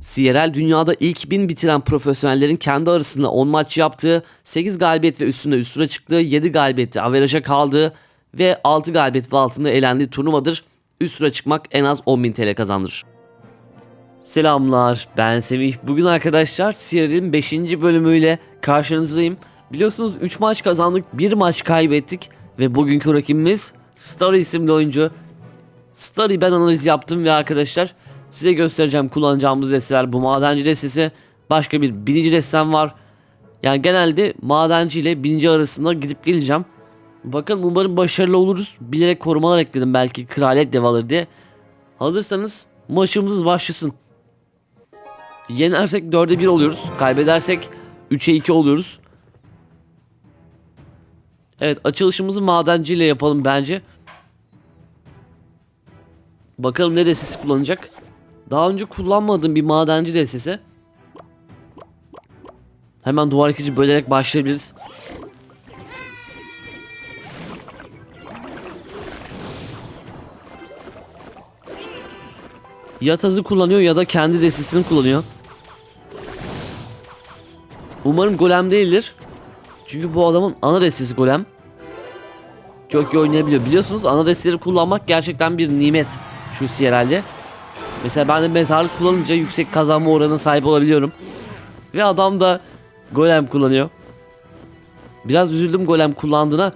CRL dünyada ilk 1000 bitiren profesyonellerin kendi arasında 10 maç yaptığı, 8 galibiyet ve üstünde üstüne çıktığı, 7 galibiyette averaja kaldığı ve 6 galibiyet ve altında elendiği turnuvadır. Üst sıra çıkmak en az 10.000 TL kazandırır. Selamlar ben Semih. Bugün arkadaşlar CRL'in 5. bölümüyle karşınızdayım. Biliyorsunuz 3 maç kazandık 1 maç kaybettik ve bugünkü rakibimiz Star isimli oyuncu. Star'ı ben analiz yaptım ve arkadaşlar size göstereceğim kullanacağımız desteler. Bu madenci destesi başka bir binici destem var. Yani genelde madenci ile binici arasında gidip geleceğim. Bakın umarım başarılı oluruz. Bilerek korumalar ekledim belki kraliyet dev diye. Hazırsanız maçımız başlasın. Yenersek 4'e 1 oluyoruz. Kaybedersek 3'e 2 oluyoruz. Evet açılışımızı madenciyle yapalım bence. Bakalım ne destesi kullanacak. Daha önce kullanmadığım bir madenci destesi. Hemen duvar yıkıcı bölerek başlayabiliriz. Ya tazı kullanıyor ya da kendi destesini kullanıyor. Umarım golem değildir. Çünkü bu adamın ana destesi golem. Çok iyi oynayabiliyor. Biliyorsunuz ana desteleri kullanmak gerçekten bir nimet şu CRL'de. Mesela ben de mezarlık kullanınca yüksek kazanma oranına sahip olabiliyorum. Ve adam da golem kullanıyor. Biraz üzüldüm golem kullandığına.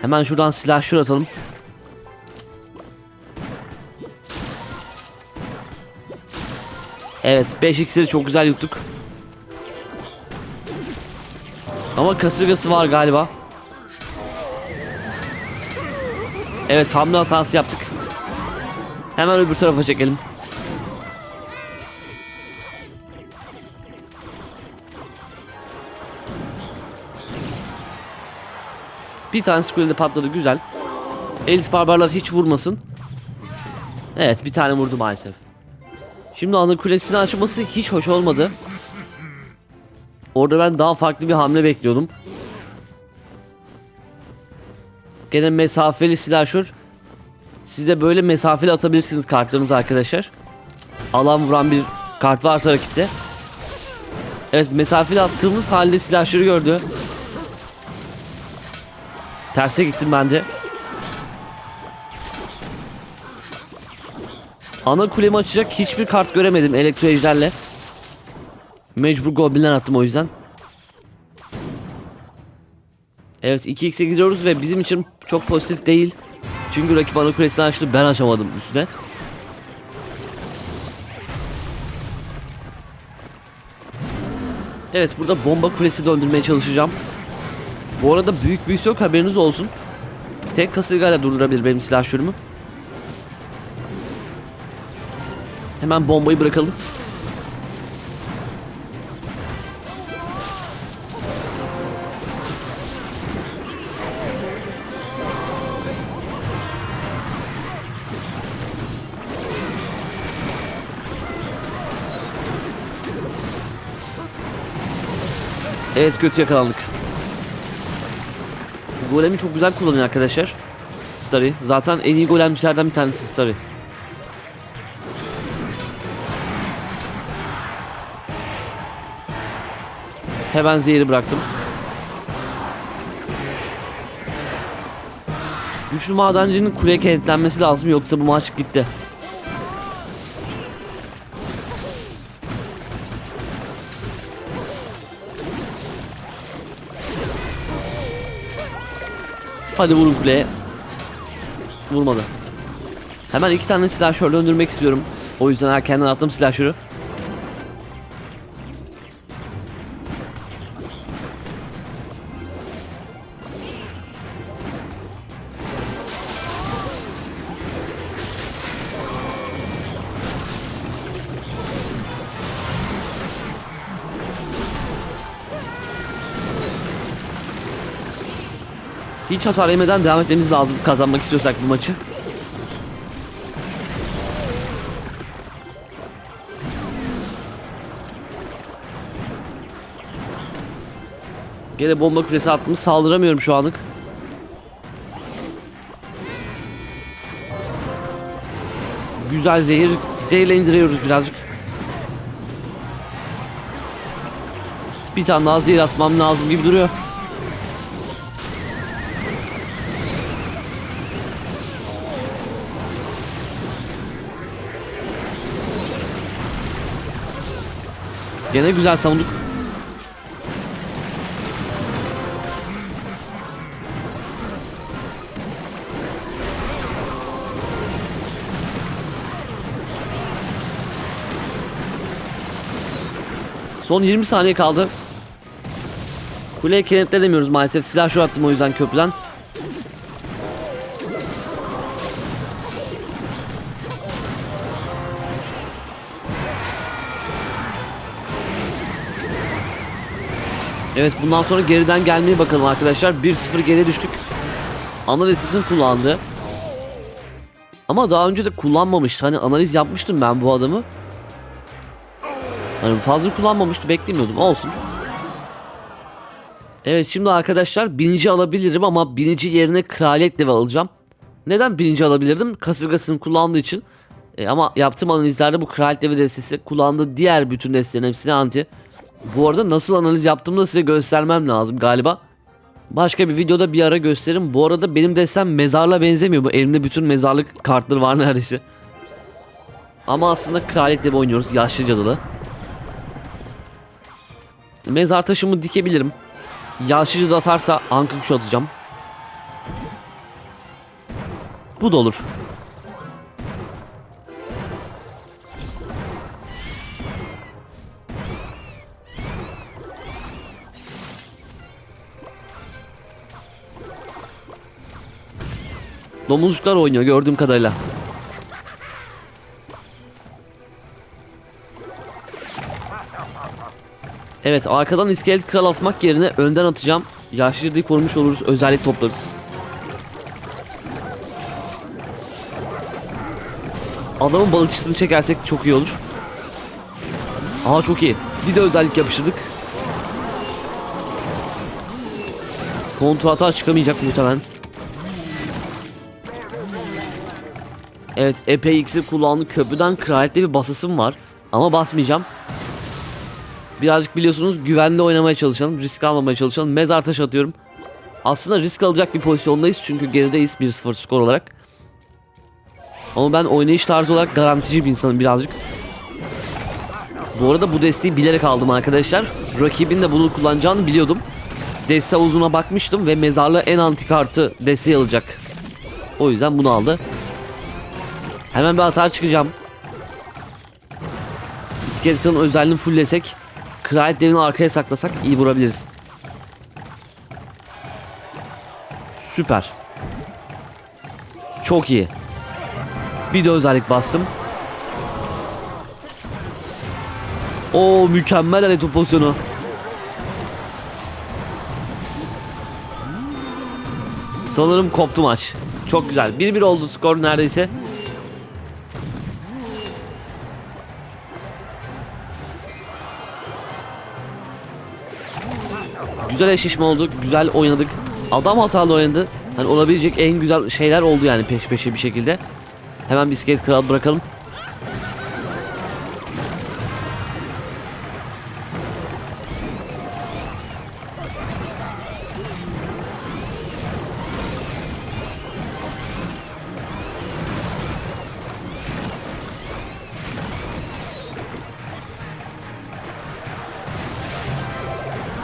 Hemen şuradan silah şur atalım. Evet 5 iksiri çok güzel yuttuk. Ama kasırgası var galiba. Evet hamle hatası yaptık. Hemen öbür tarafa çekelim. Bir tanesi kulede patladı güzel. Elis barbarlar hiç vurmasın. Evet bir tane vurdu maalesef. Şimdi ana kulesini açması hiç hoş olmadı. Orada ben daha farklı bir hamle bekliyordum. Gene mesafeli silahşör. Siz de böyle mesafeli atabilirsiniz kartlarınızı arkadaşlar. Alan vuran bir kart varsa rakipte. Evet mesafeli attığımız halde silahşörü gördü. Terse gittim ben de. Ana kulemi açacak hiçbir kart göremedim elektro ejderle. Mecbur goblinler attım o yüzden. Evet 2x'e gidiyoruz ve bizim için çok pozitif değil. Çünkü rakip ana kulesini açtı ben açamadım üstüne. Evet burada bomba kulesi döndürmeye çalışacağım. Bu arada büyük büyüsü yok haberiniz olsun. Tek kasırgayla durdurabilir benim silah şürümü. Hemen bombayı bırakalım. Evet kötü yakalandık. Golemi çok güzel kullanıyor arkadaşlar. Starry. Zaten en iyi golemcilerden bir tanesi Starry. Hemen zehri bıraktım. Güçlü madencinin kuleye kenetlenmesi lazım yoksa bu maç gitti. Hadi vurun kuleye. Vurmadı. Hemen iki tane silahşör döndürmek istiyorum. O yüzden erkenden attım silahşörü. Hiç hasar yemeden devam etmemiz lazım kazanmak istiyorsak bu maçı. Gene bomba küresi attım. Saldıramıyorum şu anlık. Güzel zehir. Zehirle indiriyoruz birazcık. Bir tane daha zehir atmam lazım gibi duruyor. Gene güzel savunduk. Son 20 saniye kaldı. Kuleye kenetlenemiyoruz maalesef. Silah şu attım o yüzden köprüden. Evet bundan sonra geriden gelmeye bakalım arkadaşlar. 1-0 geriye düştük. Analizini kullandı. Ama daha önce de kullanmamıştı. Hani analiz yapmıştım ben bu adamı. Hani fazla kullanmamıştı beklemiyordum olsun. Evet şimdi arkadaşlar binici alabilirim ama binici yerine kraliyet level alacağım. Neden binici alabilirdim? Kasırgasını kullandığı için. E, ama yaptığım analizlerde bu kraliyet level destesi kullandığı diğer bütün destelerin hepsine anti. Bu arada nasıl analiz yaptığımı da size göstermem lazım galiba. Başka bir videoda bir ara gösteririm. Bu arada benim destem mezarla benzemiyor. Bu elimde bütün mezarlık kartları var neredeyse. Ama aslında kraliyet level oynuyoruz. Yaşlı cadılı. Mezar taşımı dikebilirim. Yaşlıca da atarsa anka kuşu atacağım. Bu da olur. Domuzcuklar oynuyor gördüğüm kadarıyla. Evet arkadan iskelet kral atmak yerine önden atacağım. Yaşlıca dik vurmuş oluruz özellik toplarız. Adamın balıkçısını çekersek çok iyi olur. Aa çok iyi. Bir de özellik yapıştırdık. Kontra hata çıkamayacak muhtemelen. Evet epey iksir kullandı. Köprüden kraliyetle bir basasım var. Ama basmayacağım. Birazcık biliyorsunuz güvenli oynamaya çalışalım. Risk almamaya çalışalım. Mezar taş atıyorum. Aslında risk alacak bir pozisyondayız. Çünkü gerideyiz 1-0 skor olarak. Ama ben oynayış tarzı olarak garantici bir insanım birazcık. Bu arada bu desteği bilerek aldım arkadaşlar. Rakibin de bunu kullanacağını biliyordum. Deste havuzuna bakmıştım ve mezarlığı en anti kartı desteği alacak. O yüzden bunu aldı. Hemen bir hata çıkacağım. İskelet özelliğini fulllesek Kraliyet devini arkaya saklasak iyi vurabiliriz. Süper. Çok iyi. Bir de özellik bastım. O mükemmel alet pozisyonu. Sanırım koptu maç. Çok güzel. 1-1 oldu skor neredeyse. Güzel eşleşme oldu. Güzel oynadık. Adam hatalı oynadı. Hani olabilecek en güzel şeyler oldu yani peş peşe bir şekilde. Hemen skate kral bırakalım.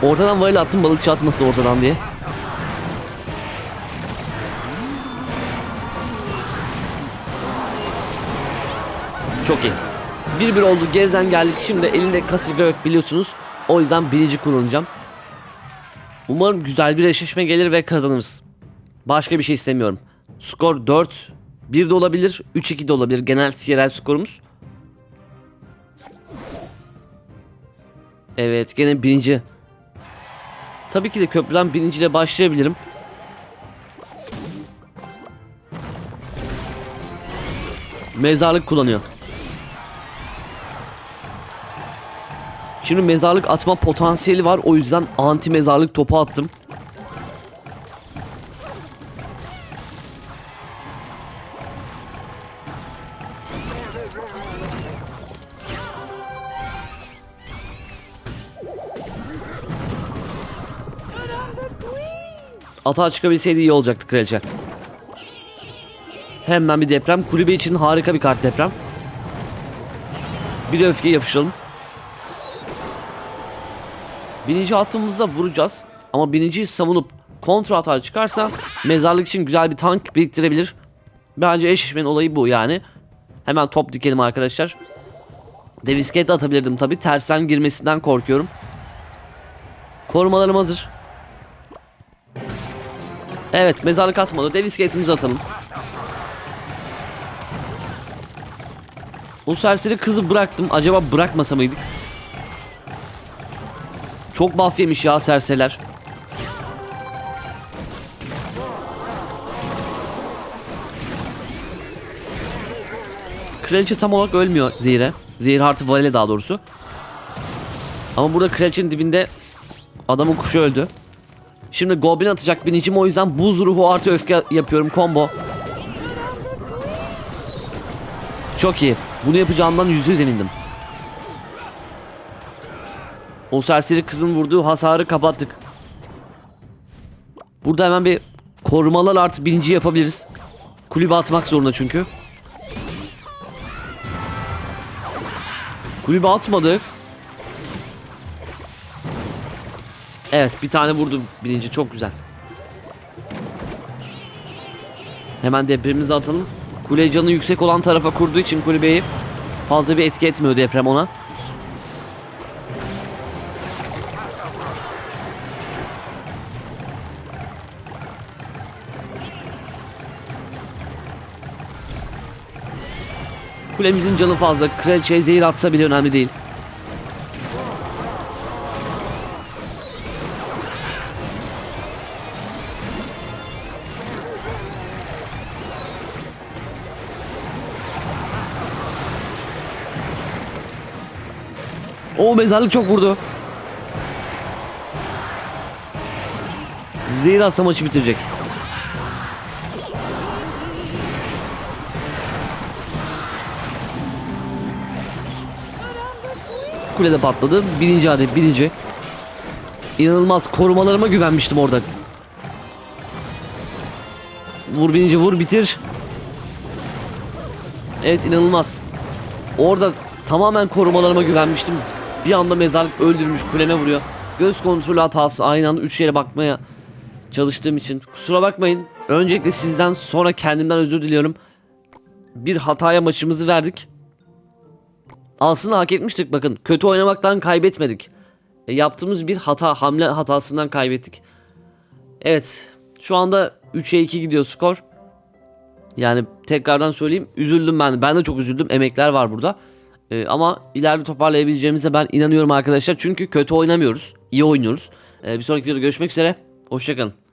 Ortadan varil attım balıkçı atmasın ortadan diye. Çok iyi. 1-1 oldu geriden geldik. Şimdi elinde kasırga yok biliyorsunuz. O yüzden birinci kullanacağım. Umarım güzel bir eşleşme gelir ve kazanırız. Başka bir şey istemiyorum. Skor 4 1 de olabilir, 3-2 de olabilir. Genel yerel skorumuz. Evet, gene birinci. Tabii ki de köprüden birinciyle başlayabilirim. Mezarlık kullanıyor. Şimdi mezarlık atma potansiyeli var. O yüzden anti mezarlık topu attım. Atağa çıkabilseydi iyi olacaktı kraliçe. Hemen bir deprem. Kulübe için harika bir kart deprem. Bir de öfkeyi yapıştıralım. Bininci hattımızda vuracağız. Ama bininciyi savunup kontra hata çıkarsa mezarlık için güzel bir tank biriktirebilir. Bence eşleşmenin olayı bu yani. Hemen top dikelim arkadaşlar. Deviskate de atabilirdim tabi. Tersten girmesinden korkuyorum. Korumalarım hazır. Evet mezarlık atmadı. Deviskate'imizi atalım. O serseri kızı bıraktım. Acaba bırakmasa mıydık? Çok buff yemiş ya serseriler. Kraliçe tam olarak ölmüyor Zehir'e. Zehir artı Valile daha doğrusu. Ama burada kraliçenin dibinde adamın kuşu öldü. Şimdi Goblin atacak binicim o yüzden buz ruhu artı öfke yapıyorum combo. Çok iyi. Bunu yapacağından yüzde yüz emindim. O serseri kızın vurduğu hasarı kapattık. Burada hemen bir korumalar artı birinci yapabiliriz. Kulübe atmak zorunda çünkü. Kulübe atmadık. Evet bir tane vurdu birinci çok güzel. Hemen depremimizi atalım. Kule canı yüksek olan tarafa kurduğu için kulübeyi fazla bir etki etmiyor deprem ona. Kulemizin canı fazla. Kraliçeye zehir atsa bile önemli değil. O mezarlık çok vurdu. Zehir atsa maçı bitirecek. Kulede patladı. Birinci adet birinci. İnanılmaz korumalarıma güvenmiştim orada. Vur birinci vur bitir. Evet inanılmaz. Orada tamamen korumalarıma güvenmiştim. Bir anda mezarlık öldürmüş kuleme vuruyor. Göz kontrolü hatası aynı anda 3 yere bakmaya çalıştığım için. Kusura bakmayın. Öncelikle sizden sonra kendimden özür diliyorum. Bir hataya maçımızı verdik. Aslında hak etmiştik bakın. Kötü oynamaktan kaybetmedik. E, yaptığımız bir hata, hamle hatasından kaybettik. Evet. Şu anda 3'e 2 gidiyor skor. Yani tekrardan söyleyeyim. Üzüldüm ben. Ben de çok üzüldüm. Emekler var burada. E, ama ileride toparlayabileceğimize ben inanıyorum arkadaşlar. Çünkü kötü oynamıyoruz. İyi oynuyoruz. E, bir sonraki videoda görüşmek üzere. Hoşçakalın.